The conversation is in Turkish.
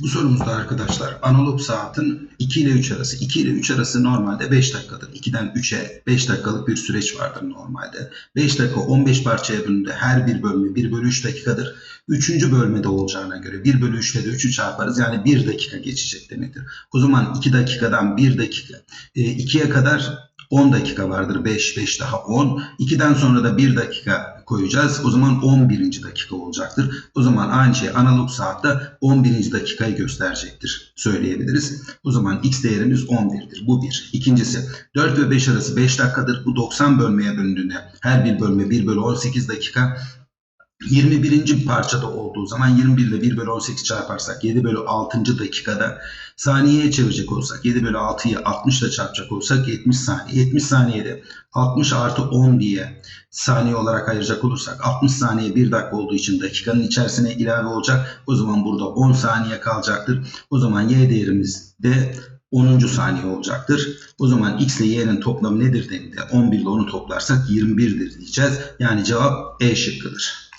Bu sorumuzda arkadaşlar analog saatin 2 ile 3 arası. 2 ile 3 arası normalde 5 dakikadır. 2'den 3'e 5 dakikalık bir süreç vardır normalde. 5 dakika 15 parçaya bölündü. Her bir bölme 1 bölü 3 dakikadır. Üçüncü bölmede olacağına göre 1 bölü 3 ile de 3'ü çarparız. Yani 1 dakika geçecek demektir. O zaman 2 dakikadan 1 dakika 2'ye kadar 10 dakika vardır. 5, 5 daha 10. 2'den sonra da 1 dakika koyacağız. O zaman 11. dakika olacaktır. O zaman aynı şey analog saatte 11. dakikayı gösterecektir. Söyleyebiliriz. O zaman x değerimiz 11'dir. Bu bir. İkincisi 4 ve 5 arası 5 dakikadır. Bu 90 bölmeye bölündüğünde her bir bölme 1 bölü 18 dakika. 21. parçada olduğu zaman 21 ile 1 bölü 18 çarparsak 7 bölü 6. dakikada saniyeye çevirecek olsak 7 bölü 6'yı 60 ile çarpacak olsak 70 saniye. 70 saniyede 60 artı 10 diye saniye olarak ayıracak olursak 60 saniye 1 dakika olduğu için dakikanın içerisine ilave olacak. O zaman burada 10 saniye kalacaktır. O zaman y değerimiz de 10. saniye olacaktır. O zaman x ile y'nin toplamı nedir dediğinde 11 ile 10'u toplarsak 21'dir diyeceğiz. Yani cevap E şıkkıdır.